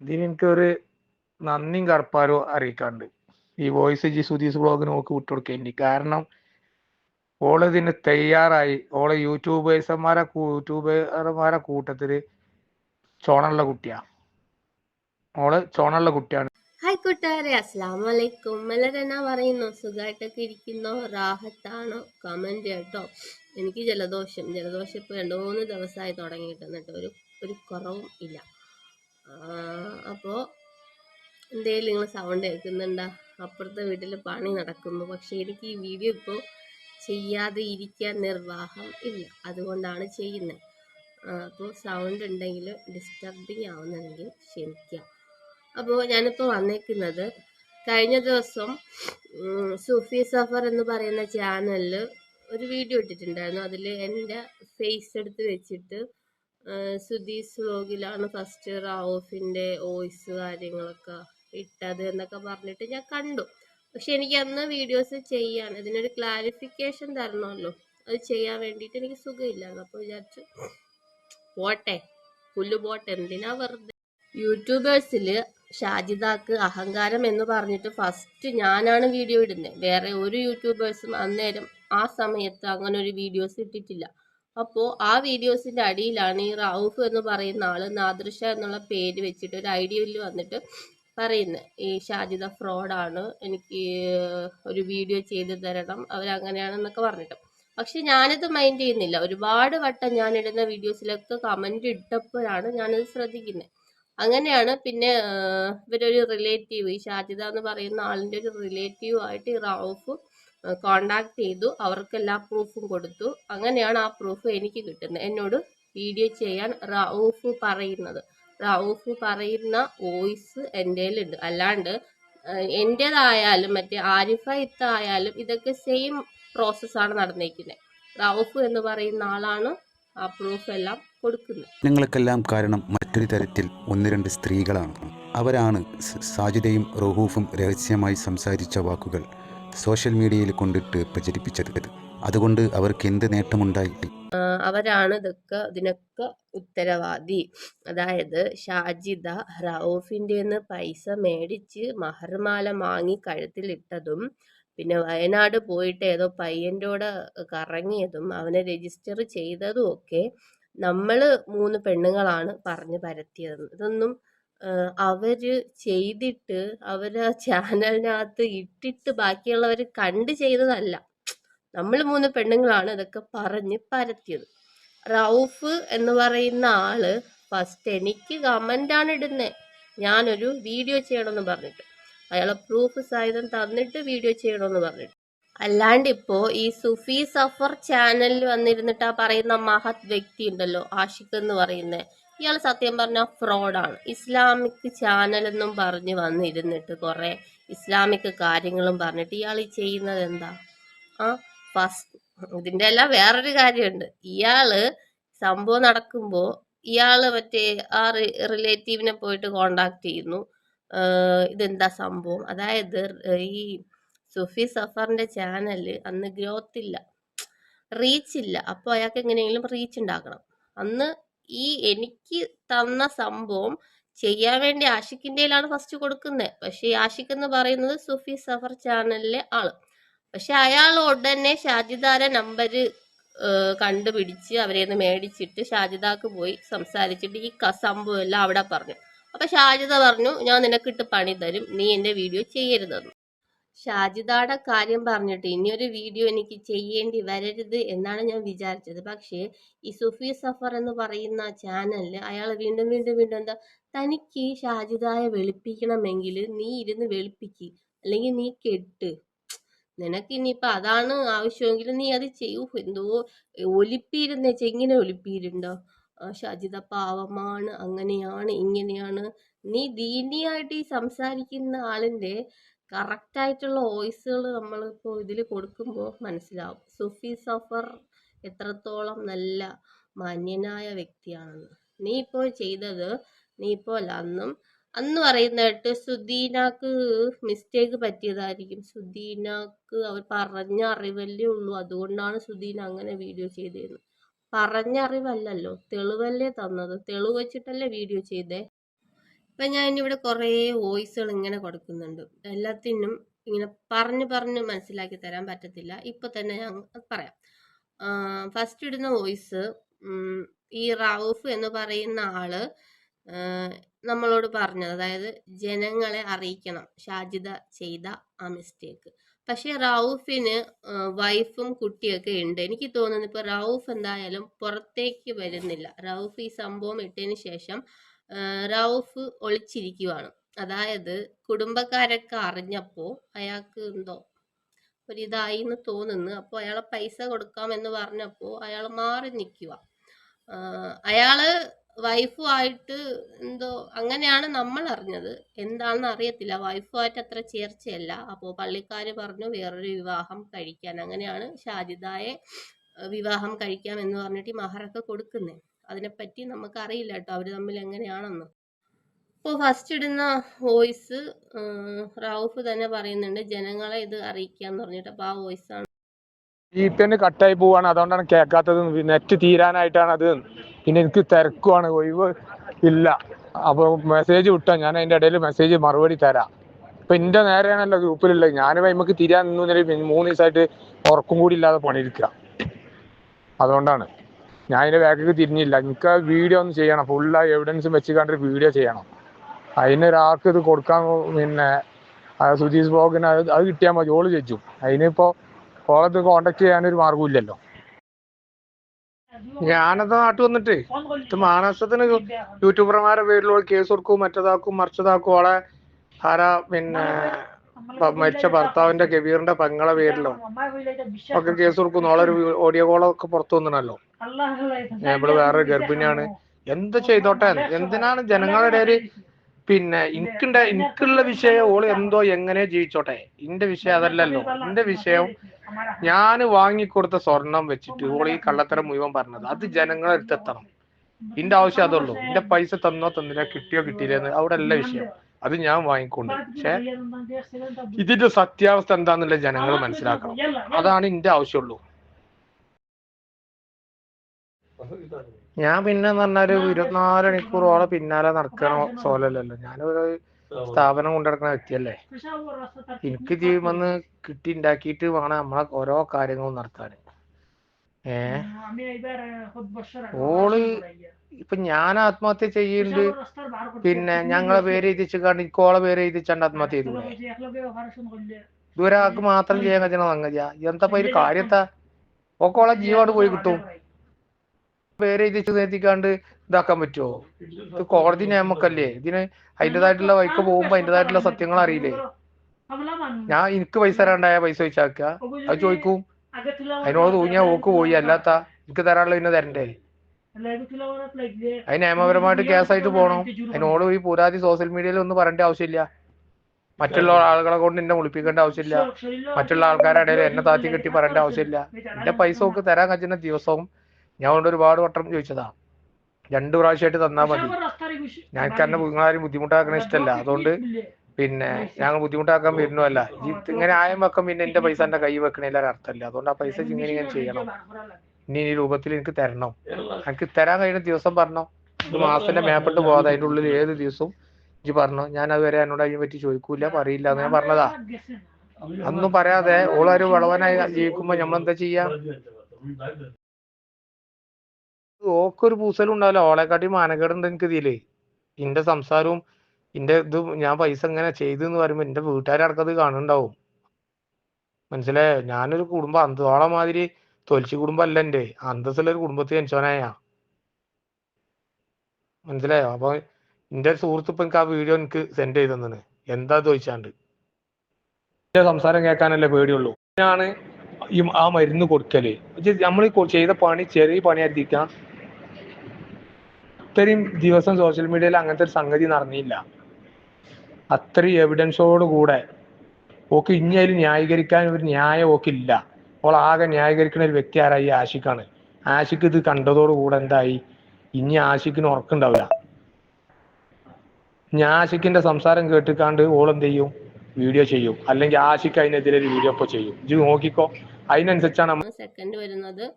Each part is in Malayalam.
ഇതിന് എനിക്കൊരു നന്ദിയും കടപ്പാരോ അറിയിക്കാണ്ട് ഈ വോയിസ് ജി സുധീസ് ബ്ലോഗിന് നോക്കി വിട്ടുകൊടുക്കേണ്ടി. കാരണം ഓളെ ഇതിന് തയ്യാറായി. ഓളെ യൂട്യൂബേഴ്സന്മാരെ യൂട്യൂബർമാരെ കൂട്ടത്തിൽ ചോണുള്ള കുട്ടിയാ. ഓൾ ചോണുള്ള കുട്ടിയാണ്. ഹായ് കൂട്ടുകാരെ അസ്സാം വലൈക്കും എല്ലാവരും എന്നാ പറയുന്നു? സുഖമായിട്ടൊക്കെ ഇരിക്കുന്നോ? റാഹത്താണോ? കമന്റ് കേട്ടോ. എനിക്ക് ജലദോഷം. ജലദോഷം ഇപ്പോൾ രണ്ട് മൂന്ന് ദിവസമായി തുടങ്ങിയിട്ട് എന്നിട്ട് ഒരു ഒരു കുറവും ഇല്ല. അപ്പോൾ എന്തേലും നിങ്ങൾ സൗണ്ട് കേൾക്കുന്നുണ്ടോ? അപ്പുറത്തെ വീട്ടിൽ പണി നടക്കുന്നു. പക്ഷെ എനിക്ക് ഈ വീഡിയോ ഇപ്പോൾ ചെയ്യാതെ ഇരിക്കാൻ നിർവാഹം ഇല്ല. അതുകൊണ്ടാണ് ചെയ്യുന്നത് അപ്പോൾ സൗണ്ട് ഉണ്ടെങ്കിൽ ഡിസ്റ്റർബിങ് ആവുന്നുണ്ടെങ്കിൽ ക്ഷമിക്കുക അപ്പോൾ ഞാനിപ്പോൾ വന്നേക്കുന്നത് കഴിഞ്ഞ ദിവസം സൂഫി സഫർ എന്ന് പറയുന്ന ചാനലിൽ ഒരു വീഡിയോ ഇട്ടിട്ടുണ്ടായിരുന്നു. അതിൽ എന്റെ ഫേസ് എടുത്ത് വെച്ചിട്ട് സുധീസ് വ്ലോഗിലാണ് ഫസ്റ്റ് റാവോഫിന്റെ വോയിസ് കാര്യങ്ങളൊക്കെ ഇട്ടത് എന്നൊക്കെ പറഞ്ഞിട്ട് ഞാൻ കണ്ടു. പക്ഷെ എനിക്ക് അന്ന് വീഡിയോസ് ചെയ്യാൻ ഇതിനൊരു ക്ലാരിഫിക്കേഷൻ തരണമല്ലോ. അത് ചെയ്യാൻ വേണ്ടിയിട്ട് എനിക്ക് സുഖമില്ലായിരുന്നു. അപ്പോൾ വിചാരിച്ചു പോട്ടെ പുല്ല് പോട്ടെ എന്തിനാ വെറുതെ? യൂട്യൂബേഴ്സിൽ ഷാജിദാക്ക് അഹങ്കാരം എന്ന് പറഞ്ഞിട്ട് ഫസ്റ്റ് ഞാനാണ് വീഡിയോ ഇടുന്നത് വേറെ ഒരു യൂട്യൂബേഴ്സും അന്നേരം ആ സമയത്ത് അങ്ങനെ ഒരു വീഡിയോസ് ഇട്ടിട്ടില്ല. അപ്പോൾ ആ വീഡിയോസിന്റെ അടിയിലാണ് ഈ റൌഫ് എന്ന് പറയുന്ന ആൾ നാദൃശ എന്നുള്ള പേര് വെച്ചിട്ട് ഒരു ഐഡിയയിൽ വന്നിട്ട് പറയുന്നത് ഈ ഷാജിദ ഫ്രോഡാണ് എനിക്ക് ഒരു വീഡിയോ ചെയ്ത് തരണം. അവരങ്ങനെയാണെന്നൊക്കെ പറഞ്ഞിട്ട്. പക്ഷെ ഞാനിത് മൈൻഡ് ചെയ്യുന്നില്ല. ഒരുപാട് വട്ടം ഞാൻ ഇടുന്ന വീഡിയോസിലൊക്കെ കമന്റ് ഇട്ടപ്പോഴാണ് ഞാനത് ശ്രദ്ധിക്കുന്നത് അങ്ങനെയാണ് പിന്നെ ഇവരൊരു റിലേറ്റീവ് ഈ ഷാജിദ എന്ന് പറയുന്ന ആളിന്റെ ഒരു റിലേറ്റീവ് ആയിട്ട് ഈ റൌഫ് കോണ്ടാക്ട് ചെയ്തു അവർക്ക് എല്ലാ പ്രൂഫും കൊടുത്തു. അങ്ങനെയാണ് ആ പ്രൂഫ് എനിക്ക് കിട്ടുന്നത്. എന്നോട് വീഡിയോ ചെയ്യാൻ റൌഫ് പറയുന്നത്. റൌഫ് പറയുന്ന വോയിസ് എന്റെ ഉണ്ട് അല്ലാണ്ട് എന്റെതായാലും മറ്റേ ആരിഫ ഇത്തായാലും ഇതൊക്കെ സെയിം പ്രോസസ്സാണ് നടന്നേക്കുന്നത് റൌഫ് എന്ന് പറയുന്ന ആളാണ് ആ പ്രൂഫ് എല്ലാം കൊടുക്കുന്നത്. നിങ്ങൾക്കെല്ലാം കാരണം മറ്റൊരു തരത്തിൽ ഒന്ന് രണ്ട് സ്ത്രീകളാണ്. അവരാണ് സാജിദയും റഹൂഫും രഹസ്യമായി സംസാരിച്ച വാക്കുകൾ. സോഷ്യൽ മീഡിയയിൽ കൊണ്ടിട്ട് പ്രചരിപ്പിച്ചത് അതുകൊണ്ട് അവർക്ക് എന്ത് നേട്ടമുണ്ടായി? അവരാണ് ഇതൊക്കെ ഇതിനൊക്കെ ഉത്തരവാദി. അതായത് ഷാജിദ റൌഫിന്റെ നിന്ന് പൈസ മേടിച്ച് മഹർമാല വാങ്ങി കഴുത്തിലിട്ടതും പിന്നെ വയനാട് പോയിട്ട് ഏതോ പയ്യന്റെ കൂടെ കറങ്ങിയതും അവനെ രജിസ്റ്റർ ചെയ്തതും ഒക്കെ നമ്മൾ മൂന്ന് പെണ്ണുങ്ങളാണ് പറഞ്ഞു പരത്തിയത്. ഇതൊന്നും ആഹ് ചെയ്തിട്ട് ചെയ്തിട്ട് അവർ ചാനലിനകത്ത് ഇട്ടിട്ട് ബാക്കിയുള്ളവർ കണ്ട് ചെയ്തതല്ല. നമ്മൾ മൂന്ന് പെണ്ണുങ്ങളാണ് ഇതൊക്കെ പറഞ്ഞ് പരത്തിയത്. റൌഫ് എന്ന് പറയുന്ന ആൾ ഫസ്റ്റ് എനിക്ക് കമന്റാണ് ഇടുന്നത് ഞാനൊരു വീഡിയോ ചെയ്യണമെന്ന് പറഞ്ഞിട്ട്. അയാളെ പ്രൂഫ് സഹിതം തന്നിട്ട് വീഡിയോ ചെയ്യണമെന്ന് പറഞ്ഞിട്ട്. അല്ലാണ്ട് ഇപ്പോ ഈ സുഫി സഫർ ചാനലിൽ വന്നിരുന്നിട്ട് ആ പറയുന്ന മഹത് വ്യക്തി ഉണ്ടല്ലോ ആഷിഖ് എന്ന് പറയുന്നത് ഇയാൾ സത്യം പറഞ്ഞാൽ ഫ്രോഡാണ്. ഇസ്ലാമിക് ചാനൽ എന്നും പറഞ്ഞ് വന്നിരുന്നിട്ട് കുറേ ഇസ്ലാമിക് കാര്യങ്ങളും പറഞ്ഞിട്ട് ഇയാൾ ഈ ചെയ്യുന്നത് എന്താ? ആ ഫസ്റ്റ് ഇതിന്റെ എല്ലാം വേറൊരു കാര്യമുണ്ട്. ഇയാൾ സംഭവം നടക്കുമ്പോൾ ഇയാൾ മറ്റേ ആ റിലേറ്റീവിനെ പോയിട്ട് കോണ്ടാക്ട് ചെയ്യുന്നു. ഇതെന്താ സംഭവം? അതായത് ഈ സുഫി സഫറിന്റെ ചാനൽ അന്ന് ഗ്രോത്ത് ഇല്ല റീച്ച് ഇല്ല അപ്പോൾ അയാൾക്ക് എങ്ങനെയെങ്കിലും റീച്ച് ഉണ്ടാക്കണം. അന്ന് ഈ എനിക്ക് തന്ന സംഭവം ചെയ്യാൻ വേണ്ടി ആഷിഖിന്റെയിലാണ് ഫസ്റ്റ് കൊടുക്കുന്നത് പക്ഷേ ആഷിഖ് എന്ന് പറയുന്നത് സുഫി സഫർ ചാനലിലെ ആൾ. പക്ഷെ അയാൾ ഉടനെ ഷാജിദാരെ നമ്പർ കണ്ടുപിടിച്ച് അവരെ നിന്ന് മേടിച്ചിട്ട് ഷാജിദാക്ക് പോയി സംസാരിച്ചിട്ട് ഈ സംഭവം എല്ലാം അവിടെ പറഞ്ഞു. അപ്പൊ ഷാജിദ പറഞ്ഞു ഞാൻ നിനക്കിട്ട് പണി തരും. നീ എന്റെ വീഡിയോ ചെയ്യരുതെന്ന്. ഷാജിദയുടെ കാര്യം പറഞ്ഞിട്ട് ഇനിയൊരു വീഡിയോ എനിക്ക് ചെയ്യേണ്ടി വരരുത് എന്നാണ് ഞാൻ വിചാരിച്ചത്. പക്ഷേ ഈ സുഫി സഫർ എന്ന് പറയുന്ന ചാനലിൽ അയാൾ വീണ്ടും വീണ്ടും വീണ്ടും എന്താ തനിക്ക് ഷാജിദായെ വെളുപ്പിക്കണമെങ്കിൽ നീ ഇരുന്ന് വെളുപ്പിക്ക് അല്ലെങ്കിൽ നീ കെട്ട്. നിനക്ക് ഇനിയിപ്പോൾ അതാണ് ആവശ്യമെങ്കിൽ നീ അത് ചെയ്യൂ. എന്തോ ഒലിപ്പീരുന്നേ ചെങ്ങിനെ ഒലിപ്പീരുണ്ടോ ആ ഷജിത പാവമാണ് അങ്ങനെയാണ് ഇങ്ങനെയാണ്. നീ ദീനിയായിട്ട് ഈ സംസാരിക്കുന്ന ആളിന്റെ കറക്റ്റായിട്ടുള്ള വോയിസുകൾ നമ്മളിപ്പോൾ ഇതിൽ കൊടുക്കുമ്പോൾ മനസ്സിലാവും. സുഫി സഫർ എത്രത്തോളം നല്ല മാന്യനായ വ്യക്തിയാണെന്ന്. നീ ഇപ്പോൾ ചെയ്തത് നീ ഇപ്പോൾ അല്ല അന്നും അന്ന് പറയുന്ന കേട്ട് സുദീനാക്ക് മിസ്റ്റേക്ക് പറ്റിയതായിരിക്കും. സുദീനാക്ക് അവർ പറഞ്ഞ അറിവല്ലേ ഉള്ളൂ. അതുകൊണ്ടാണ് സുദീന അങ്ങനെ വീഡിയോ ചെയ്തതെന്ന് പറഞ്ഞ അറിവല്ലല്ലോ. തെളിവല്ലേ തന്നത്. തെളിവ് വെച്ചിട്ടല്ലേ വീഡിയോ ചെയ്തേ. ഞാൻ ഇവിടെ കുറേ വോയിസുകൾ ഇങ്ങനെ കൊടുക്കുന്നുണ്ട്. എല്ലാത്തിനും ഇങ്ങനെ പറഞ്ഞു പറഞ്ഞ് മനസ്സിലാക്കി തരാൻ പറ്റത്തില്ല. ഇപ്പം തന്നെ ഞാൻ പറയാം. ഫസ്റ്റ് ഇടുന്ന വോയിസ് ഈ റൌഫ് എന്ന് പറയുന്ന ആൾ നമ്മളോട് പറഞ്ഞത് അതായത് ജനങ്ങളെ അറിയിക്കണം. ഷാജിദ ചെയ്ത ആ മിസ്റ്റേക്ക് പക്ഷേ റൌഫിന് വൈഫും കുട്ടിയൊക്കെ ഉണ്ട്. എനിക്ക് തോന്നുന്നു ഇപ്പൊ റൌഫ് എന്തായാലും പുറത്തേക്ക് വരുന്നില്ല. റൌഫ് ഈ സംഭവം ഇട്ടതിന് ശേഷം റൌഫ് ഒളിച്ചിരിക്കുവാണ്. അതായത് കുടുംബക്കാരൊക്കെ അറിഞ്ഞപ്പോൾ അയാൾക്ക് എന്തോ ഒരിതായി എന്ന് തോന്നുന്നു. അപ്പോൾ അയാളെ പൈസ കൊടുക്കാം കൊടുക്കാമെന്ന് പറഞ്ഞപ്പോൾ അയാൾ മാറി നിൽക്കുക അയാൾ വൈഫുമായിട്ട് എന്തോ അങ്ങനെയാണ് നമ്മൾ അറിഞ്ഞത്. എന്താണെന്ന് അറിയത്തില്ല. വൈഫുമായിട്ട് അത്ര ചേർച്ചയല്ല. അപ്പോൾ പള്ളിക്കാർ പറഞ്ഞു വേറൊരു വിവാഹം കഴിക്കാൻ. അങ്ങനെയാണ് ഷാജിദായെ വിവാഹം കഴിക്കാം എന്ന് പറഞ്ഞിട്ട് ഈ മഹറൊക്കെ കൊടുക്കുന്നത് അതിനെപ്പറ്റി നമുക്ക് അറിയില്ല കേട്ടോ. അവർ തമ്മിൽ എങ്ങനെയാണെന്ന്. ഇപ്പോൾ ഫസ്റ്റ് ഇടുന്ന വോയിസ് റൌഫ് തന്നെ പറയുന്നുണ്ട് ജനങ്ങളെ ഇത് അറിയിക്കാന്ന് പറഞ്ഞിട്ട്. അപ്പോൾ ആ വോയിസ് ആണ്. ഈത്തന് കട്ടായി പോവാണ്. അതുകൊണ്ടാണ് കേൾക്കാത്തത്. നെറ്റ് തീരാനായിട്ടാണ് അത്. പിന്നെ എനിക്ക് തിരക്കുവാണ്. ഒഴിവ് ഇല്ല. അപ്പൊ മെസ്സേജ് വിട്ടോ? ഞാൻ അതിന്റെ ഇടയിൽ മെസ്സേജ് മറുപടി തരാം. ഇപ്പൊ എന്റെ നേരെയാണല്ലോ ഗ്രൂപ്പിലുള്ളത്. ഞാൻ നമുക്ക് തിരിയാൻ നിന്നു. മൂന്ന് ദിവസമായിട്ട് ഉറക്കം കൂടി ഇല്ലാതെ പണിയിരിക്കുക അതുകൊണ്ടാണ്. ഞാൻ അതിന്റെ ബാക്കിലേക്ക് തിരിഞ്ഞില്ല. എനിക്ക് ആ വീഡിയോ ഒന്ന് ചെയ്യണം. ഫുൾ ആ എവിഡൻസും വെച്ച് കണ്ടൊരു വീഡിയോ ചെയ്യണം. അതിന് ഒരാൾക്ക് ഇത് കൊടുക്കാൻ പിന്നെ സുജീഷ് ബ്ലോഗിന് അത് അത് കിട്ടിയാൽ മതി. ഓൾ ചോദിച്ചു അതിനിപ്പോ ഓളത് കോണ്ടാക്ട് ചെയ്യാനൊരു മാർഗവും ഇല്ലല്ലോ. ഞാനത് നാട്ടിൽ വന്നിട്ട് ഇത് മാനസത്തിന് യൂട്യൂബർമാരുടെ പേരിൽ കേസ് കൊടുക്കും മറ്റേതാക്കും മറിച്ചതാക്കും. ഓളെ ആരാ പിന്നെ മരിച്ച ഭർത്താവിന്റെ കബീറിന്റെ പെങ്ങളെ പേരിലോ? ഒക്കെ കേസ് കൊടുക്കും. നാളൊരു ഓഡിയോ കോളൊക്കെ പുറത്തു ഞാൻ ഇവിടെ വേറെ ഗർഭിണിയാണ്. എന്ത് ചെയ്തോട്ടെ? എന്തിനാണ് ജനങ്ങളുടെ ഒരു പിന്നെ എനിക്കുണ്ട എനിക്കുള്ള വിഷയം ഓൾ എന്തോ എങ്ങനെ ജീവിച്ചോട്ടെ? എന്റെ വിഷയം അതല്ലല്ലോ. എന്റെ വിഷയം ഞാൻ വാങ്ങിക്കൊടുത്ത സ്വർണം വെച്ചിട്ട് ഓൾ ഈ കള്ളത്തരം മുഴുവൻ പറഞ്ഞത്. അത് ജനങ്ങളെ അടുത്തെത്തണം എന്റെ ആവശ്യം അതുള്ളൂ എന്റെ പൈസ തന്നോ തന്നില്ല കിട്ടിയോ കിട്ടിയില്ലെന്ന് അവിടെ അല്ല വിഷയം. അത് ഞാൻ വാങ്ങിക്കൊണ്ട്. പക്ഷെ ഇതിന്റെ സത്യാവസ്ഥ എന്താന്നുള്ള ജനങ്ങൾ മനസ്സിലാക്കണം. അതാണ് എന്റെ ആവശ്യമുള്ളൂ. ഞാൻ പിന്നെ പറഞ്ഞാൽ ഇരുപത്തിനാല് മണിക്കൂറോളം പിന്നാലെ നടക്കണ സോലല്ലല്ലോ. ഞാനൊരു സ്ഥാപനം കൊണ്ടിടക്കണ വ്യക്തിയല്ലേ. എനിക്ക് ജീവൻ വന്ന് കിട്ടി ഉണ്ടാക്കിയിട്ട് വേണം നമ്മളെ ഓരോ കാര്യങ്ങളും നടത്താൻ. ഏ? ഓൾ ഇപ്പൊ ഞാൻ ആത്മഹത്യ ചെയ്യുന്നുണ്ട് പിന്നെ ഞങ്ങളെ പേര് എഴുതിച്ചു കണ്ട് ഇക്കോളെ പേര് എഴുതിച്ചാണ്ട് ആത്മഹത്യ ചെയ്തു ഇതൊരാൾക്ക് മാത്രം ചെയ്യാൻ കഴിയണ സംഗതിയാ എന്താ ഒരു കാര്യത്താ? ഒക്കെ ഓളെ ജീവോട് പോയി കിട്ടും. പേര് എഴുതിച്ച് എത്തിക്കാണ്ട് ഇതാക്കാൻ പറ്റുമോ ഇത് കോടതി നിയമക്കല്ലേ? ഇതിന് അതിന്റെതായിട്ടുള്ള വൈക്ക് പോകുമ്പോ അതിന്റെതായിട്ടുള്ള സത്യങ്ങൾ അറിയില്ലേ? ഞാൻ എനിക്ക് പൈസ തരാണ്ടായ പൈസ വെച്ചാക്കുക അത് ചോദിക്കും. അതിനോട് തോന്നിയാ ഓക്ക് പോയി. അല്ലാത്ത എനിക്ക് തരാനുള്ള പിന്നെ തരണ്ടേ? അത് നിയമപരമായിട്ട് കേസായിട്ട് പോകണം അതിനോട് ഈ പുരാതി സോഷ്യൽ മീഡിയയിൽ ഒന്നും പറയേണ്ട ആവശ്യമില്ല. മറ്റുള്ള ആളുകളെ കൊണ്ട് എന്നെ മുളിപ്പിക്കേണ്ട ആവശ്യമില്ല. മറ്റുള്ള ആൾക്കാരുടെ ഇടയിൽ എന്നെ താത്തി കെട്ടി പറയേണ്ട ആവശ്യമില്ല. എന്റെ പൈസ ഒക്കെ തരാൻ കഴിയുന്ന ദിവസവും ഞാൻ കൊണ്ട് ഒരുപാട് വട്ടം ചോദിച്ചതാ. രണ്ടു പ്രാവശ്യമായിട്ട് തന്നാ മതി. ഞാൻ തന്നെ നിങ്ങളാരും ബുദ്ധിമുട്ടാക്കണ ഇഷ്ടമല്ല. അതുകൊണ്ട് പിന്നെ ഞങ്ങൾ ബുദ്ധിമുട്ടാക്കാൻ വരുന്നല്ല ഈ ഇങ്ങനെ ആയം വെക്കം പിന്നെ എന്റെ പൈസ എന്റെ കൈ വെക്കണേല അർത്ഥമില്ല. അതുകൊണ്ട് ആ പൈസ ഇങ്ങനെ ഞാൻ ചെയ്യണം. ഇനി ഈ രൂപത്തിൽ എനിക്ക് തരണം. എനിക്ക് തരാൻ കഴിയുന്ന ദിവസം പറഞ്ഞോ? ഒരു മാസത്തിന്റെ മേപ്പെട്ട് പോകാതെ അതിന്റെ ഉള്ളിൽ ഏത് ദിവസവും എനിക്ക് പറഞ്ഞു? ഞാൻ അതുവരെ എന്നോട് അതിനെ പറ്റി ചോദിക്കൂല പറയില്ല എന്ന് ഞാൻ പറഞ്ഞതാ. അന്നും പറയാതെ ഓളൊരു വളവനായി ജീവിക്കുമ്പോ നമ്മളെന്താ ചെയ്യാ? ഓക്കൊരു പൂസലും ഉണ്ടാവില്ല. ഓളെക്കാട്ടി മാനക്കേടുണ്ട് എനിക്ക് ഇതിൽ. ഇന്റെ സംസാരവും ഇന്റെ ഇത് ഞാൻ പൈസ ഇങ്ങനെ ചെയ്തു എന്ന് പറയുമ്പോ എന്റെ വീട്ടുകാരടക്കത് കാണുന്നുണ്ടാവും? മനസ്സിലായോ? ഞാനൊരു കുടുംബം അന്തോളം മാതിരി തൊലിച്ചു കുടുംബം അല്ല എന്റെ അന്തസ്സുള്ള ഒരു കുടുംബത്തിൽ ജനിച്ചവനായ. മനസ്സിലായോ? അപ്പൊ എന്റെ സുഹൃത്ത് ഇപ്പൊ എനിക്ക് ആ വീഡിയോ എനിക്ക് സെൻഡ് ചെയ്ത് തന്നിന്. എന്താ ചോദിച്ചാണ്ട്? എന്റെ സംസാരം കേൾക്കാനല്ലേ പേടിയുള്ളൂ. ഞാൻ ഈ ആ മരുന്ന് കൊടുക്കൽ. നമ്മൾ ചെയ്ത പണി ചെറിയ പണിയായിരിക്കാം. ഇത്രയും ദിവസം സോഷ്യൽ മീഡിയയിൽ അങ്ങനത്തെ ഒരു സംഗതി നടന്നില്ല. അത്രയും എവിഡൻസോട് കൂടെ. ഓക്ക് ഇനി അതിൽ ന്യായീകരിക്കാൻ ഒരു ന്യായം ഓക്കില്ല. അപ്പോൾ ആകെ ന്യായീകരിക്കുന്ന ഒരു വ്യക്തി ആരായി ആഷിഖാണ്. ആഷിഖ് ഇത് കണ്ടതോടുകൂടെ എന്തായി? ഇനി ആഷിഖിന് ഉറക്കുണ്ടാവില്ല. ഞാൻ ആഷിഖിന്റെ സംസാരം കേട്ടിക്കാണ്ട് ഓൾ എന്ത് ചെയ്യും? വീഡിയോ ചെയ്യും. അല്ലെങ്കിൽ ആഷിഖ് അതിനെതിരെ ഒരു വീഡിയോ ഇപ്പൊ ചെയ്യും. ഇത് നോക്കിക്കോ. അതിനനുസരിച്ചാണ് സെക്കൻഡ് വരുന്നത്.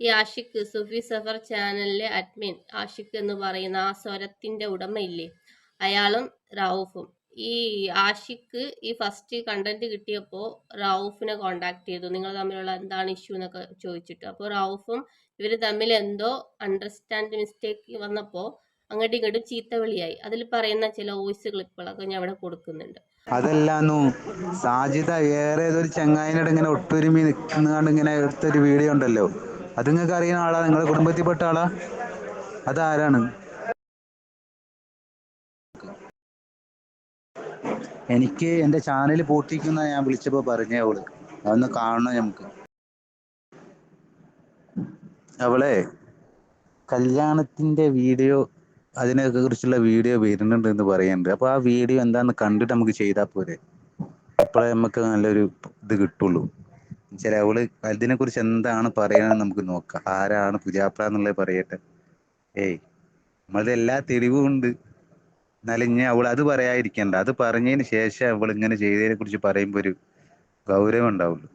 ഈ ആഷിഖ് സുഫി സഫർ ചാനലിലെ അഡ്മിൻ ആഷിഖ് എന്ന് പറയുന്ന ആ സ്വരത്തിന്റെ ഉടമയില്ലേ? അയാളും റൌഫും. ഈ ആഷിക്ക് ഈ ഫസ്റ്റ് കണ്ടന്റ് കിട്ടിയപ്പോൾ റൌഫിനെ കോണ്ടാക്ട് ചെയ്തു. നിങ്ങൾ തമ്മിലുള്ള എന്താണ് ഇഷ്യൂ എന്നൊക്കെ ചോദിച്ചിട്ട്. അപ്പോൾ റൌഫും ഇവർ തമ്മിൽ എന്തോ അണ്ടർസ്റ്റാൻഡ് മിസ്റ്റേക്ക് വന്നപ്പോൾ അങ്ങോട്ടും ഇങ്ങോട്ടും ചീത്തവിളിയായി. അതിൽ പറയുന്ന ചില വോയിസ് ക്ലിപ്പുകളൊക്കെ ഞാൻ ഇവിടെ കൊടുക്കുന്നുണ്ട്. അതല്ലാന്നു സാജിത വേറെ ഏതൊരു ചങ്ങായിനോട് ഇങ്ങനെ ഒട്ടൊരുമി നിൽക്കുന്നുകൊണ്ട് ഇങ്ങനെ എടുത്തൊരു വീഡിയോ ഉണ്ടല്ലോ. അത് നിങ്ങൾക്ക് അറിയുന്ന ആളാ? നിങ്ങളുടെ കുടുംബത്തിൽപ്പെട്ട ആളാ? അതാരാണ്? എനിക്ക് എന്റെ ചാനൽ പൂട്ടിക്കുന്ന ഞാൻ വിളിച്ചപ്പോൾ പറഞ്ഞേ അവൾ. അതൊന്ന് കാണണം നമുക്ക് അവളെ കല്യാണത്തിന്റെ വീഡിയോ അതിനെ കുറിച്ചുള്ള വീഡിയോ വരുന്നുണ്ട് എന്ന് പറയുന്നുണ്ട്. അപ്പൊ ആ വീഡിയോ എന്താന്ന് കണ്ടിട്ട് നമുക്ക് ചെയ്താൽ പോരെ. അപ്പോഴേ നമുക്ക് നല്ലൊരു ഇത് കിട്ടുള്ളൂ. ചില അവൾ അതിനെ കുറിച്ച് എന്താണ് പറയണമെന്ന് നമുക്ക് നോക്കാം. ആരാണ് പുതിയാപ്ല എന്നുള്ളത് പറയട്ടെ. ഏയ് നമ്മളത് എല്ലാ തെളിവും ഉണ്ട്. എന്നാലും ഇനി അവൾ അത് പറയാതിരിക്കണ്ട. അത് പറഞ്ഞതിന് ശേഷം അവൾ ഇങ്ങനെ ചെയ്തതിനെ കുറിച്ച് പറയുമ്പോൾ ഒരു ഗൗരവം ഉണ്ടാവുള്ളൂ.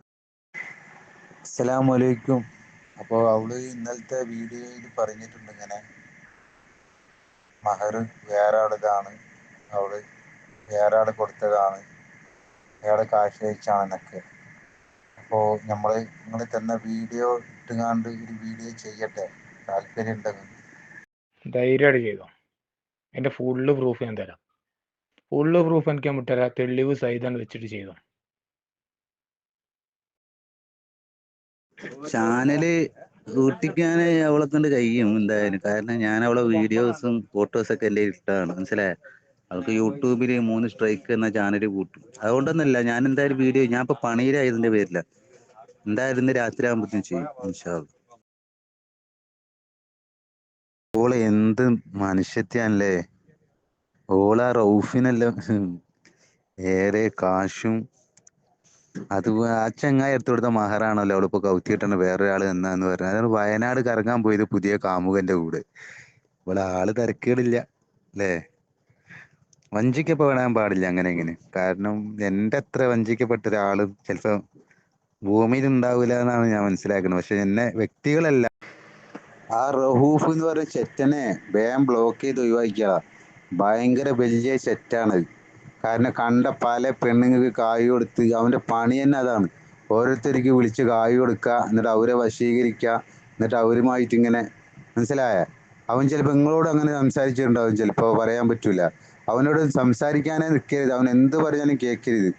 അസ്സലാമലൈക്കും. അപ്പോൾ അവൾ ഇന്നലത്തെ വീഡിയോയിൽ പറഞ്ഞിട്ടുണ്ട് ഇങ്ങനെ മഹർ വേറെ ആളിതാണ് അവൾ വേറെ ആൾ കൊടുത്തതാണ് അയാൾ കാശ് അയച്ചാണെന്നൊക്കെ അപ്പോൾ നമ്മൾ നിങ്ങൾ തന്ന വീഡിയോ ഇട്ടുകാണ്ട് ഒരു വീഡിയോ ചെയ്യട്ടെ? താല്പര്യം ഉണ്ടെങ്കിൽ ധൈര്യമായിട്ട് ചെയ്തോ? എന്റെ ഫുള്ള് പ്രൂഫ് ഞാൻ തരാം. ഫുള്ള് പ്രൂഫ് എനിക്ക് ഞാൻ വിട്ടുതരാം. തെളിവ് സഹിതം വെച്ചിട്ട് ചെയ്തു. ചാനൽ കൂട്ടിക്കാൻ അവളെ കൊണ്ട് കഴിയും എന്തായാലും. കാരണം ഞാൻ അവളെ വീഡിയോസും ഫോട്ടോസും ഒക്കെ എന്റെ ഇഷ്ടമാണ്. മനസ്സിലായ? അവൾക്ക് യൂട്യൂബിൽ മൂന്ന് സ്ട്രൈക്ക് എന്ന ചാനൽ കൂട്ടും. അതുകൊണ്ടൊന്നല്ല ഞാൻ എന്തായാലും വീഡിയോ ഞാൻ ഇപ്പൊ പണിയിലായതിന്റെ പേരില്ല എന്തായാലും രാത്രി ആകുമ്പോഴത്തേക്കും ചെയ്യും അള്ളാ. ഓൾ എന്ത് മനുഷ്യത്യാണല്ലേ ഓള റൌഫിനെല്ലാം? ഏറെ കാശും അത് ആ ചങ്ങായി എടുത്തു കൊടുത്ത മഹറാണല്ലോ അവളിപ്പോ കൗത്തിയിട്ടാണ് വേറൊരാൾ എന്നാന്ന് പറഞ്ഞത്. അതാണ് വയനാട് കറങ്ങാൻ പോയത് പുതിയ കാമുകന്റെ കൂടെ. ഇവിടെ ആൾ തിരക്കേടില്ല അല്ലേ? വഞ്ചിക്കപ്പെടാൻ പാടില്ല അങ്ങനെ ഇങ്ങനെ. കാരണം എന്റെ അത്ര വഞ്ചിക്കപ്പെട്ട ഒരാളും ചിലപ്പോ ഭൂമിയിൽ ഉണ്ടാവില്ല എന്നാണ് ഞാൻ മനസ്സിലാക്കുന്നത്. പക്ഷെ എന്നെ വ്യക്തികളല്ല ആ റഹൂഫ് എന്ന് പറയുന്ന ചെറ്റനെ വേഗം ബ്ലോക്ക് ചെയ്ത് ഒഴിവാക്കിയ ഭയങ്കര വലിയ ചെറ്റാണ്. കാരണം കണ്ട പല പെണ്ണുങ്ങൾക്ക് കായ് കൊടുത്ത് അവന്റെ പണി തന്നെ അതാണ്. ഓരോരുത്തർക്ക് വിളിച്ച് കായ് കൊടുക്കുക എന്നിട്ട് അവരെ വശീകരിക്കുക എന്നിട്ട് അവരുമായിട്ട് ഇങ്ങനെ മനസ്സിലായ? അവൻ ചിലപ്പോൾ നിങ്ങളോട് അങ്ങനെ സംസാരിച്ചിട്ടുണ്ടാവും ചിലപ്പോൾ പറയാൻ പറ്റൂല. അവനോട് സംസാരിക്കാനേ നിൽക്കരുത് അവൻ എന്ത് പറഞ്ഞാലും കേൾക്കരുത്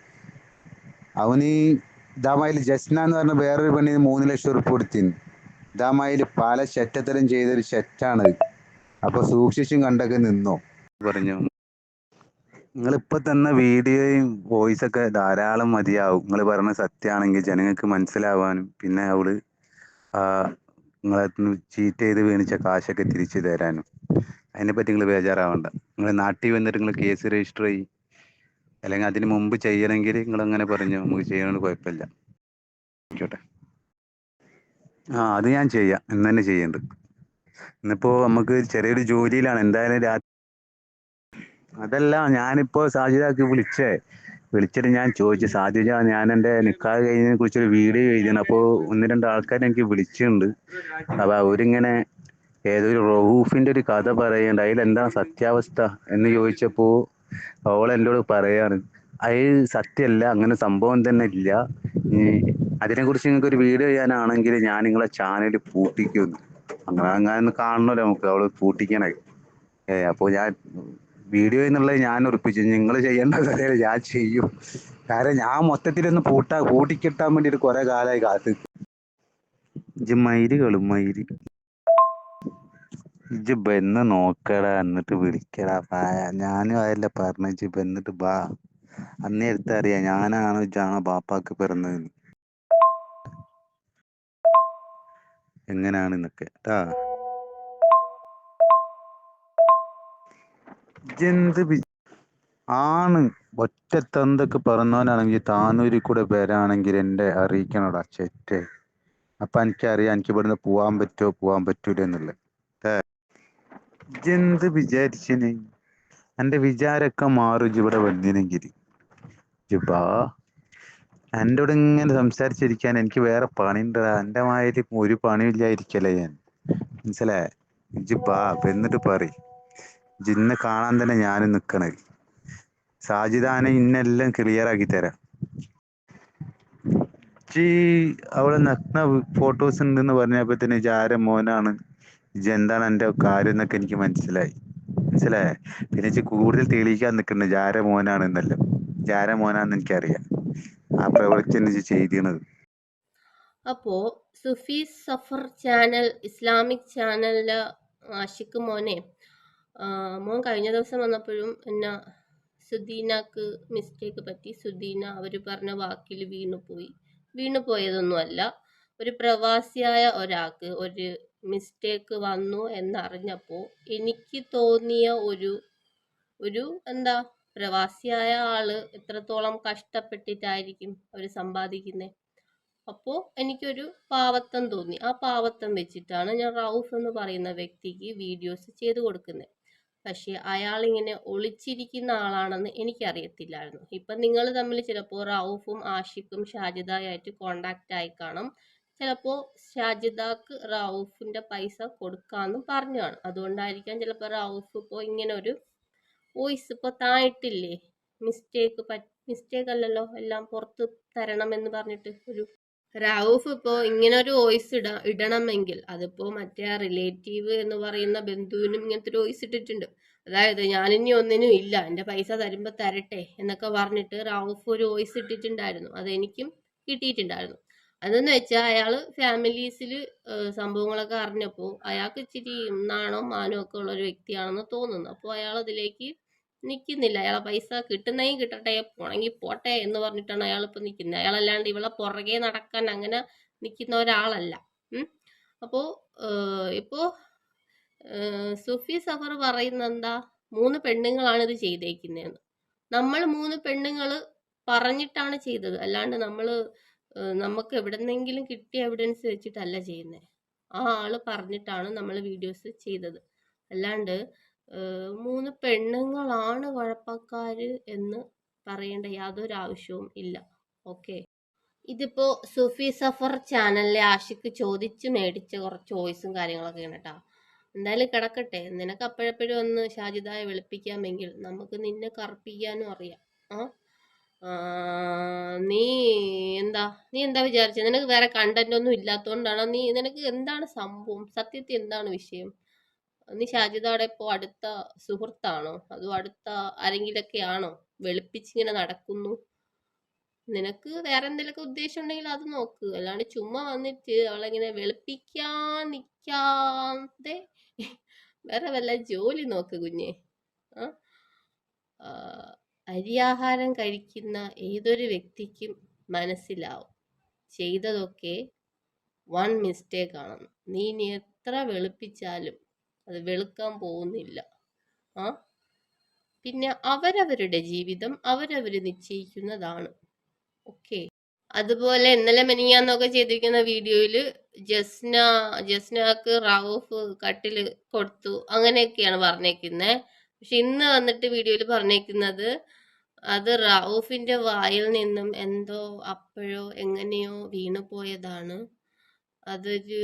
അവന് ദാമായിൽ ജസ്ന എന്ന് പറഞ്ഞ വേറൊരു പെണ്ണിന് മൂന്ന് ലക്ഷം ഉറുപ്പ് കൊടുത്തിന്. ദാമായിൽ പല ശറ്റത്തരം ചെയ്തൊരു ശെറ്റാണ്. അപ്പൊ സൂക്ഷിച്ചും കണ്ടൊക്കെ നിന്നോ? പറഞ്ഞു. നിങ്ങളിപ്പോ തന്നെ വീഡിയോയും വോയിസ് ഒക്കെ ധാരാളം മതിയാവും. നിങ്ങൾ പറഞ്ഞ സത്യമാണെങ്കിൽ ജനങ്ങൾക്ക് മനസ്സിലാവാനും പിന്നെ അവൾ ആ നിങ്ങളെ ചീറ്റ് ചെയ്ത് വീണിച്ച കാശൊക്കെ തിരിച്ചു തരാനും. അതിനെപ്പറ്റി നിങ്ങൾ ബേജാറാവണ്ട. നിങ്ങൾ നാട്ടിൽ വന്നിട്ട് നിങ്ങൾ കേസ് രജിസ്റ്റർ ചെയ്യും. അല്ലെങ്കിൽ അതിന് മുമ്പ് ചെയ്യണമെങ്കിൽ നിങ്ങൾ അങ്ങനെ പറഞ്ഞു. നമുക്ക് ചെയ്യണമെന്ന് കുഴപ്പമില്ല. ആയിക്കോട്ടെ ആ അത് ഞാൻ ചെയ്യാം. ഇന്ന് തന്നെ ചെയ്യുന്നുണ്ട് ഇന്നിപ്പോ നമുക്ക് ചെറിയൊരു ജോലിയിലാണ്. എന്തായാലും രാത്രി അതല്ല ഞാനിപ്പോ സാജിദാക്ക് വിളിച്ചേ. വിളിച്ചിട്ട് ഞാൻ ചോദിച്ചു. സാജിദ ഞാൻ എന്റെ നിക്കാഹ് കഴിഞ്ഞതിനെ കുറിച്ചൊരു വീഡിയോ എഴുതിയാണ്. അപ്പോൾ ഒന്ന് രണ്ട് ആൾക്കാർ എനിക്ക് വിളിച്ചിട്ടുണ്ട്. അപ്പൊ അവരിങ്ങനെ ഏതൊരു റഹൂഫിന്റെ ഒരു കഥ പറയുന്നുണ്ട് എന്താ സത്യാവസ്ഥ എന്ന് ചോദിച്ചപ്പോ അവൾ എന്നോട് പറയാണ്. അത് സത്യല്ല അങ്ങനെ സംഭവം തന്നെ ഇല്ല. അതിനെ കുറിച്ച് നിങ്ങൾക്ക് ഒരു വീഡിയോ ചെയ്യാനാണെങ്കിൽ ഞാൻ നിങ്ങളെ ചാനൽ പൂട്ടിക്കുന്നു അങ്ങനെ അങ്ങനെ കാണണമല്ലോ നമുക്ക്. അവൾ പൂട്ടിക്കണേ. ഏ അപ്പോൾ ഞാൻ വീഡിയോ എന്നുള്ളത് ഞാൻ ഉറപ്പിച്ചു. നിങ്ങൾ ചെയ്യേണ്ട കാര്യം ഞാൻ ചെയ്യും. കാരണം ഞാൻ മൊത്തത്തിലൊന്ന് പൂട്ടാ പൂട്ടിക്കിട്ടാൻ വേണ്ടിയിട്ട് കുറെ കാലമായി കാത്ത്. മയിലുകളും മയിൽ ഇജ്ജ് ബെന്ന് നോക്കടാ എന്നിട്ട് വിളിക്കടാ ഞാനും അതല്ല പറഞ്ഞു. ഇജ്ജ് ബെന്നിട്ട് ബാ അന്നേ അറിയാം ഞാനാണോ ഇജാണോ ബാപ്പാക്ക് പിറന്നത് എങ്ങനെയാണെന്നൊക്കെ ട്ടാ. ഇജ്ജെന്ത് വി- ആണ് ഒറ്റത്തന്തൊക്കെ പറഞ്ഞവനാണെങ്കിൽ താനൂരിൽ കൂടെ വരാണെങ്കിൽ എന്റെ അറിയിക്കണടാ ചെറ്റേ. അപ്പൊ എനിക്കറിയാം എനിക്ക് ഇവിടുന്ന് പോവാൻ പറ്റുമോ പോവാൻ പറ്റൂല എന്നുള്ളത്. ഇജ്ജെന്ത് വിചാരിച്ചിന്? എന്റെ വിചാരമൊക്കെ മാറും ഇവിടെ വന്നിനെങ്കിൽ ബാ. എന്റെ കൂടെ ഇങ്ങനെ സംസാരിച്ചിരിക്കാൻ എനിക്ക് വേറെ പണിയുണ്ടടാ. എന്റെ മാതിരി ഒരു പണിയില്ലായിരിക്കല്ലേ ഞാൻ. മനസ്സിലായ? ഇജ്ജ് ബാ എന്നിട്ട് പറ ജിന്ന് കാണാൻ തന്നെ ഞാനും നിക്കണത് സാജിദാനെ ഇന്നെല്ലാം ക്ലിയർ ആക്കി തരാം. ഇജി അവളെ നഗ്ന ഫോട്ടോസ് ഉണ്ടെന്ന് പറഞ്ഞപ്പോ തന്നെ ഇജ്ജ് ആരെ മോനാണ്? ഇജ്ജ് എന്താണ് എന്റെ കാര്യം എന്നൊക്കെ എനിക്ക് മനസ്സിലായി. മനസ്സിലായേ? പിന്നെ ഇജ്ജ് കൂടുതൽ തെളിയിക്കാൻ നിൽക്കുന്നത് ജാര മോനാണെന്നല്ല ജാര മോനാന്ന് എനിക്കറിയാം. ആ പ്രവൃത്തി തന്നെ ഇജ്ജ് ചെയ്തിരുന്നത് സുഫി സഫർ ചാനൽ ഇസ്ലാമിക് ചാനലിലെ ആഷിക്ക് മോനെ മോൻ കഴിഞ്ഞ ദിവസം വന്നപ്പോഴും എന്നാ സുദീനക്ക് മിസ്റ്റേക്ക് പറ്റി. സുദീന അവർ പറഞ്ഞ വാക്കിൽ വീണുപോയി വീണുപോയതൊന്നുമല്ല ഒരു പ്രവാസിയായ ഒരാൾക്ക് ഒരു മിസ്റ്റേക്ക് വന്നു എന്നറിഞ്ഞപ്പോൾ എനിക്ക് തോന്നിയ ഒരു ഒരു എന്താ പ്രവാസിയായ ആൾ എത്രത്തോളം കഷ്ടപ്പെട്ടിട്ടായിരിക്കും അവർ സമ്പാദിക്കുന്നത് അപ്പോൾ എനിക്കൊരു പാവത്തം തോന്നി. ആ പാവത്തം വെച്ചിട്ടാണ് ഞാൻ റൌഫ് എന്ന് പറയുന്ന വ്യക്തിക്ക് വീഡിയോസ് ചെയ്തു കൊടുക്കുന്നത് പക്ഷേ അയാൾ ഇങ്ങനെ ഒളിച്ചിരിക്കുന്ന ആളാണെന്ന് എനിക്കറിയത്തില്ലായിരുന്നു. ഇപ്പം നിങ്ങൾ തമ്മിൽ ചിലപ്പോൾ റൌഫും ആഷിഖും ഷാജിദായിട്ട് കോണ്ടാക്ട് ആയി കാണും. ചിലപ്പോൾ ഷാജിദാക്ക് റൌഫിന്റെ പൈസ കൊടുക്കാന്ന് പറഞ്ഞു കാണും. അതുകൊണ്ടായിരിക്കാം ചിലപ്പോൾ റൌഫ് ഇപ്പോൾ ഇങ്ങനെ ഒരു വോയിസ് ഇപ്പോൾ താഴ്ത്തില്ലേ മിസ്റ്റേക്ക് മിസ്റ്റേക്ക് അല്ലല്ലോ എല്ലാം പുറത്ത് എന്ന് പറഞ്ഞിട്ട് ഒരു റൌഫ് ഇപ്പോൾ ഇങ്ങനെ ഒരു വോയിസ് ഇട ഇടണമെങ്കിൽ അതിപ്പോൾ മറ്റേ റിലേറ്റീവ് എന്ന് പറയുന്ന ബന്ധുവിനും ഇങ്ങനത്തെ ഒരു വോയിസ് ഇട്ടിട്ടുണ്ട്. അതായത് ഞാനിനി ഒന്നിനും ഇല്ല എന്റെ പൈസ തരുമ്പോൾ തരട്ടെ എന്നൊക്കെ പറഞ്ഞിട്ട് റൌഫ് ഒരു വോയിസ് ഇട്ടിട്ടുണ്ടായിരുന്നു. അതെനിക്കും കിട്ടിയിട്ടുണ്ടായിരുന്നു. അതെന്ന് വെച്ചാൽ അയാൾ ഫാമിലീസിൽ സംഭവങ്ങളൊക്കെ അറിഞ്ഞപ്പോൾ അയാൾക്ക് ഇച്ചിരി നാണോ മാനോ ഒക്കെ ഉള്ള ഒരു വ്യക്തിയാണെന്ന് തോന്നുന്നു. അപ്പോൾ അയാൾ അതിലേക്ക് നിൽക്കുന്നില്ല അയാളെ പൈസ കിട്ടുന്നേയും കിട്ടട്ടെ പോണെങ്കിൽ പോട്ടെ എന്ന് പറഞ്ഞിട്ടാണ് അയാൾ ഇപ്പം നിൽക്കുന്നത് അയാളല്ലാണ്ട് ഇവളെ പുറകെ നടക്കാൻ അങ്ങനെ നിൽക്കുന്ന ഒരാളല്ല. അപ്പോൾ ഇപ്പോൾ സുഫി സഫർ പറയുന്ന എന്താ മൂന്ന് പെണ്ണുങ്ങളാണ് ഇത് ചെയ്തേക്കുന്നതെന്ന് നമ്മൾ മൂന്ന് പെണ്ണുങ്ങൾ പറഞ്ഞിട്ടാണ് ചെയ്തത്. അല്ലാണ്ട് നമ്മൾ നമുക്ക് എവിടെന്നെങ്കിലും കിട്ടിയ എവിഡൻസ് വെച്ചിട്ടല്ല ചെയ്യുന്നത് ആ ആൾ പറഞ്ഞിട്ടാണ് നമ്മൾ വീഡിയോസ് ചെയ്തത്. അല്ലാണ്ട് മൂന്ന് പെണ്ണുങ്ങളാണ് കുഴപ്പക്കാർ എന്ന് പറയേണ്ട യാതൊരു ആവശ്യവും ഇല്ല. ഓക്കെ. ഇതിപ്പോൾ സുഫി സഫർ ചാനലിലെ ആഷിക്ക് ചോദിച്ച് മേടിച്ച കുറച്ച് ചോയ്സും കാര്യങ്ങളൊക്കെയാണ് കേട്ടോ എന്തായാലും കിടക്കട്ടെ. നിനക്ക് അപ്പോഴപ്പോഴും ഒന്ന് ഷാജിദായെ വെളുപ്പിക്കാമെങ്കിൽ നമുക്ക് നിന്നെ കറുപ്പിക്കാനും അറിയാം. ആ? നീ എന്താ? നീ എന്താ വിചാരിച്ചത് നിനക്ക് വേറെ കണ്ടന്റ് ഒന്നും ഇല്ലാത്തതുകൊണ്ടാണോ നീ നിനക്ക് എന്താണ് സംഭവം? സത്യത്തിൽ എന്താണ് വിഷയം? നീ ഷാജിദയുടെ ഇപ്പോൾ അടുത്ത സുഹൃത്താണോ? അതോ അടുത്ത ആരെങ്കിലൊക്കെ ആണോ വെളുപ്പിച്ചിങ്ങനെ നടക്കുന്നു? നിനക്ക് വേറെ എന്തെങ്കിലുമൊക്കെ ഉദ്ദേശം ഉണ്ടെങ്കിൽ അത് നോക്ക്. അല്ലാണ്ട് ചുമ്മാ വന്നിട്ട് അവളെങ്ങനെ വെളുപ്പിക്കാൻ നിൽക്കാതെ വേറെ വല്ല ജോലി നോക്ക് കുഞ്ഞെ. അരിയാഹാരം കഴിക്കുന്ന ഏതൊരു വ്യക്തിക്കും മനസ്സിലാവും. ചെയ്തതൊക്കെ വൺ മിസ്റ്റേക്ക് ആണെന്ന് നീ ഇനി എത്ര വെളുപ്പിച്ചാലും അത് വെളുക്കാൻ പോകുന്നില്ല. ആ? പിന്നെ അവരവരുടെ ജീവിതം അവരവർ നിശ്ചയിക്കുന്നതാണ്. ഓക്കെ. അതുപോലെ ഇന്നലെ മെനിയാന്നൊക്കെ ചെയ്തിരിക്കുന്ന വീഡിയോയിൽ ജസ്ന ജസ്നക്ക് റൌഫ് കട്ടിൽ കൊടുത്തു. അങ്ങനെയൊക്കെയാണ് പറഞ്ഞേക്കുന്നത് പക്ഷെ ഇന്ന് വന്നിട്ട് വീഡിയോയിൽ പറഞ്ഞേക്കുന്നത് അത് റൌഫിന്റെ വായിൽ നിന്നും എന്തോ അപ്പോഴോ എങ്ങനെയോ വീണു പോയതാണ് അതൊരു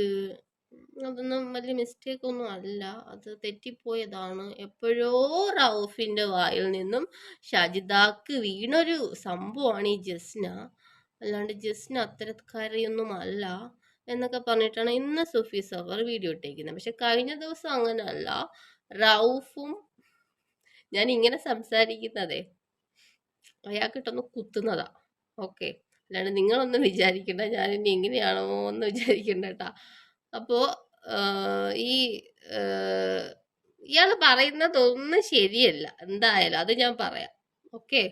അതൊന്നും വലിയ മിസ്റ്റേക്ക് ഒന്നും അല്ല. അത് തെറ്റിപ്പോയതാണ്. എപ്പോഴോ റൗഫിന്റെ വായിൽ നിന്നും ഷാജിദാക്ക് വീണൊരു സംഭവമാണ് ഈ ജസ്ന. അല്ലാണ്ട് ജസ്ന അത്തരക്കാരിയൊന്നും അല്ല എന്നൊക്കെ പറഞ്ഞിട്ടാണ് ഇന്ന് സുഫി സവർ വീഡിയോ ഇട്ടേക്കുന്നത്. പക്ഷെ കഴിഞ്ഞ ദിവസം അങ്ങനെയല്ല റൌഫും ഞാൻ ഇങ്ങനെ സംസാരിക്കുന്നതേ അയാൾക്കിട്ടൊന്ന് കുത്തുന്നതാ. ഓക്കെ. അല്ലാണ്ട് നിങ്ങളൊന്നും വിചാരിക്കണ്ട. ഞാൻ എങ്ങനെയാണോ എന്ന് വിചാരിക്കണ്ട കേട്ടാ അപ്പോൾ ഈ ഇയാൾ പറയുന്നതൊന്നും ശരിയല്ല. എന്തായാലും അത് ഞാൻ പറയാം. ഓക്കെ?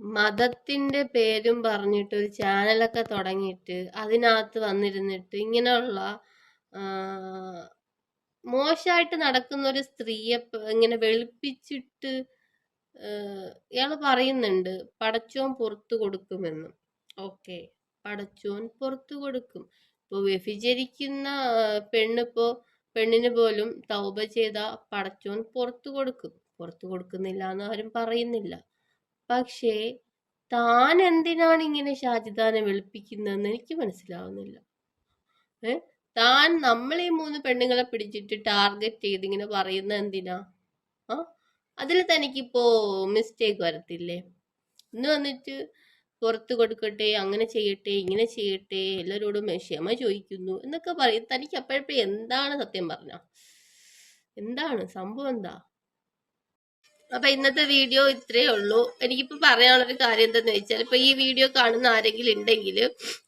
മതത്തിന്റെ പേരും പറഞ്ഞിട്ട് ഒരു ചാനലൊക്കെ തുടങ്ങിയിട്ട് അതിനകത്ത് വന്നിരുന്നിട്ട് ഇങ്ങനെയുള്ള മോശമായിട്ട് നടക്കുന്ന ഒരു സ്ത്രീയെ ഇങ്ങനെ വെളുപ്പിച്ചിട്ട് ഇയാൾ പറയുന്നുണ്ട് പടച്ചോൻ പുറത്തു കൊടുക്കുമെന്നും. ഓക്കെ? പടച്ചോൻ പുറത്തു കൊടുക്കും. ഇപ്പോൾ വ്യഭിചരിക്കുന്ന പെണ്ണിപ്പോൾ പെണ്ണിപ്പോ പെണ്ണിന് പോലും തൗബ ചെയ്ത പടച്ചോൻ പുറത്തു കൊടുക്കും. പുറത്തു കൊടുക്കുന്നില്ല എന്ന് ആരും പറയുന്നില്ല. പക്ഷേ താൻ എന്തിനാണ് ഇങ്ങനെ ഷാജിദാനെ വെളുപ്പിക്കുന്നതെന്ന് എനിക്ക് മനസ്സിലാവുന്നില്ല. ഏ താൻ നമ്മൾ ഈ മൂന്ന് പെണ്ണുങ്ങളെ പിടിച്ചിട്ട് ടാർഗറ്റ് ചെയ്ത് ഇങ്ങനെ പറയുന്ന എന്തിനാ? ആ അതിൽ തനിക്കിപ്പോ മിസ്റ്റേക്ക് വരത്തില്ലേ? എന്ന് വന്നിട്ട് പുറത്ത് കൊടുക്കട്ടെ അങ്ങനെ ചെയ്യട്ടെ ഇങ്ങനെ ചെയ്യട്ടെ എല്ലാവരോടും ക്ഷമ ചോദിക്കുന്നു എന്നൊക്കെ പറയും. തനിക്ക് അപ്പോഴപ്പോഴും എന്താണ് സത്യം പറഞ്ഞ? എന്താണ്? സംഭവം എന്താ? അപ്പൊ ഇന്നത്തെ വീഡിയോ ഇത്രയേ ഉള്ളൂ. എനിക്കിപ്പോ പറയാനുള്ളൊരു കാര്യം എന്തെന്ന് വെച്ചാൽ ഇപ്പൊ ഈ വീഡിയോ കാണുന്ന ആരെങ്കിലും ഉണ്ടെങ്കിൽ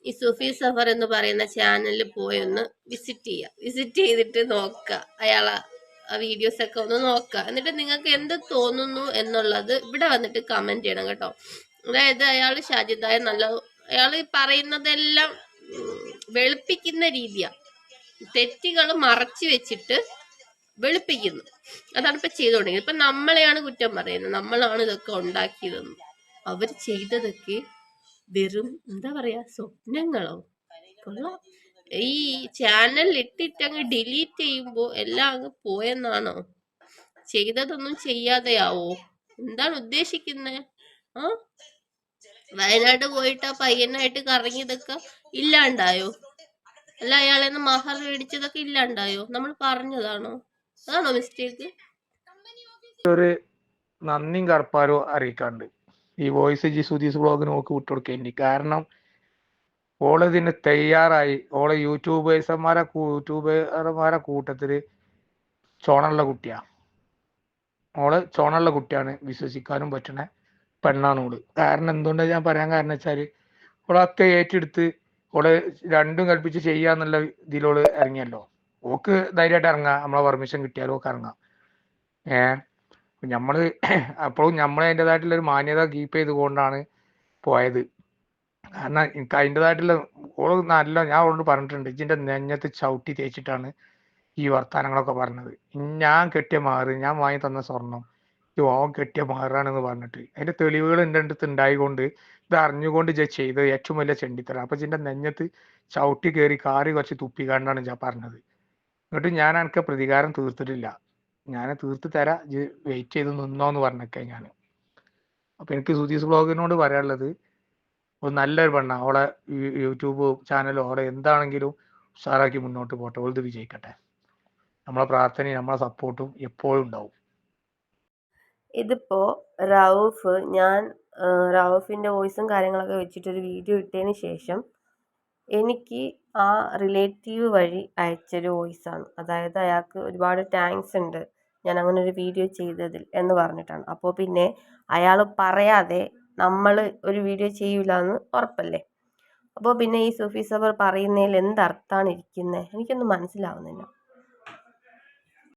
ഈ സുഫി സഫർ എന്ന് പറയുന്ന ചാനലിൽ പോയി ഒന്ന് വിസിറ്റ് ചെയ്യുക വിസിറ്റ് ചെയ്തിട്ട് നോക്കുക അയാളെ ആ വീഡിയോസ് ഒക്കെ ഒന്ന് നോക്കുക എന്നിട്ട് നിങ്ങൾക്ക് എന്ത് തോന്നുന്നു എന്നുള്ളത് ഇവിടെ വന്നിട്ട് കമന്റ് ചെയ്യണം കേട്ടോ. അതായത് അയാൾ ഷാജിദായ നല്ല അയാൾ പറയുന്നതെല്ലാം വെളുപ്പിക്കുന്ന രീതിയാ. തെറ്റുകൾ മറച്ചു വെച്ചിട്ട് വെളുപ്പിക്കുന്നു. അതാണ് ഇപ്പൊ ചെയ്തുകൊണ്ടിരിക്കുന്നത് ഇപ്പൊ നമ്മളെയാണ് കുറ്റം പറയുന്നത്. നമ്മളാണ് ഇതൊക്കെ ഉണ്ടാക്കിയതെന്ന്. അവർ ചെയ്തതൊക്കെ വെറും എന്താ പറയാ സ്വപ്നങ്ങളോ? ഈ ചാനൽ ഇട്ടിട്ട് അങ്ങ് ഡിലീറ്റ് ചെയ്യുമ്പോൾ എല്ലാം അങ്ങ് പോയെന്നാണോ? ചെയ്തതൊന്നും ചെയ്യാതെയാവോ? എന്താണ് ഉദ്ദേശിക്കുന്നത് ആ? വയനാട് പോയിട്ട് ആ പയ്യനായിട്ട് കറങ്ങിയതൊക്കെ ഇല്ലാണ്ടായോ? അല്ല അയാളെ മഹർ മേടിച്ചതൊക്കെ ഇല്ലാണ്ടായോ? നമ്മൾ പറഞ്ഞതാണോ? അതാണോ മിസ്റ്റേക്ക് ഒരു നന്ദിയും കടപ്പാരോ അറിയിക്കാണ്ട്. ഈ വോയിസ് ജി സുധീസ് ബ്ലോഗ് നോക്കി വിട്ടുകൊടുക്കേണ്ടി കാരണം ഓൾ ഇതിന് തയ്യാറായി. ഓളെ യൂട്യൂബേഴ്സന്മാരെ യൂട്യൂബർമാരെ കൂട്ടത്തിൽ ചോണുള്ള കുട്ടിയാ. ഓൾ ചോണുള്ള കുട്ടിയാണ് വിശ്വസിക്കാനും പറ്റണ. പെണ്ണാണ് ഓൾ. കാരണം എന്തുകൊണ്ടാണ് ഞാൻ പറയാൻ കാരണം വെച്ചാൽ ഓളൊക്കെ ഏറ്റെടുത്ത് ഓളെ രണ്ടും കൽപ്പിച്ച് ചെയ്യാന്നുള്ള ഇതിലോൾ ഇറങ്ങിയല്ലോ ഓക്ക് ധൈര്യമായിട്ട് ഇറങ്ങാം നമ്മളെ പെർമിഷൻ കിട്ടിയാലും ഓക്ക് ഇറങ്ങാം ഏഹ് നമ്മൾ അപ്പോഴും നമ്മൾ അതിന്റെതായിട്ടുള്ള ഒരു മാന്യത കീപ്പ് ചെയ്തുകൊണ്ടാണ് പോയത്. കാരണം എനിക്ക് അതിന്റെതായിട്ടുള്ള ഓൾ നല്ല ഞാൻ ഓളോട് പറഞ്ഞിട്ടുണ്ട് ഇതിന്റെ നെഞ്ഞത്ത് ചവിട്ടി തേച്ചിട്ടാണ് ഈ വർത്താനങ്ങളൊക്കെ പറഞ്ഞത്. ഞാൻ കെട്ടിയ മാറി ഞാൻ വാങ്ങി തന്ന സ്വർണം ഓൻ കെട്ടിയ മാറാണെന്ന് പറഞ്ഞിട്ട്. അതിന്റെ തെളിവുകൾ എന്റെ അടുത്ത് ഉണ്ടായിക്കൊണ്ട് ഇത് അറിഞ്ഞുകൊണ്ട് ഞാൻ ചെയ്തത് ഏറ്റവും വലിയ ചെണ്ടിത്തരം. അപ്പൊ ചിന്റെ നെഞ്ഞത്ത് ചവിട്ടി കയറി കാറി കുറച്ച് തുപ്പി കണ്ടാണ് ഞാൻ പറഞ്ഞത്. എന്നിട്ട് ഞാൻ എനിക്ക് പ്രതികാരം തീർത്തിട്ടില്ല. ഞാൻ തീർത്ത് തരാം വെയിറ്റ് ചെയ്ത് നിന്നോന്ന് പറഞ്ഞൊക്കെ ഞാൻ അപ്പൊ എനിക്ക് സുധീസ് ബ്ലോഗിനോട് പറയാനുള്ളത് ഒരു നല്ലൊരു പെണ്ണ. അവളെ യൂട്യൂബ് ചാനലോ അവളെ എന്താണെങ്കിലും ഉഷാറാക്കി മുന്നോട്ട് പോട്ടെ. ഓൾത് വിജയിക്കട്ടെ. നമ്മളെ പ്രാർത്ഥനയും നമ്മളെ സപ്പോർട്ടും എപ്പോഴും ഉണ്ടാവും. ഇതിപ്പോ റൌഫ് ഞാൻ ആ, വോയിസും കാര്യങ്ങളൊക്കെ വെച്ചിട്ടൊരു വീഡിയോ ഇട്ടതിന് ശേഷം എനിക്ക് ആ റിലേറ്റീവ് വഴി അയച്ചൊരു വോയിസാണ്. അതായത് അയാൾക്ക് ഒരുപാട് താങ്ക്സ് ഉണ്ട് ഞാൻ അങ്ങനെ ഒരു വീഡിയോ ചെയ്തതിൽ എന്ന് പറഞ്ഞിട്ടാണ്. അപ്പോൾ പിന്നെ അയാൾ പറയാതെ നമ്മൾ ഒരു വീഡിയോ ചെയ്യൂല എന്ന് ഉറപ്പല്ലേ? അപ്പോൾ പിന്നെ ഈ സുഫി സബർ പറയുന്നതിൽ എന്തർത്ഥാണ് ഇരിക്കുന്നത് എനിക്കൊന്നും മനസ്സിലാവുന്നില്ല.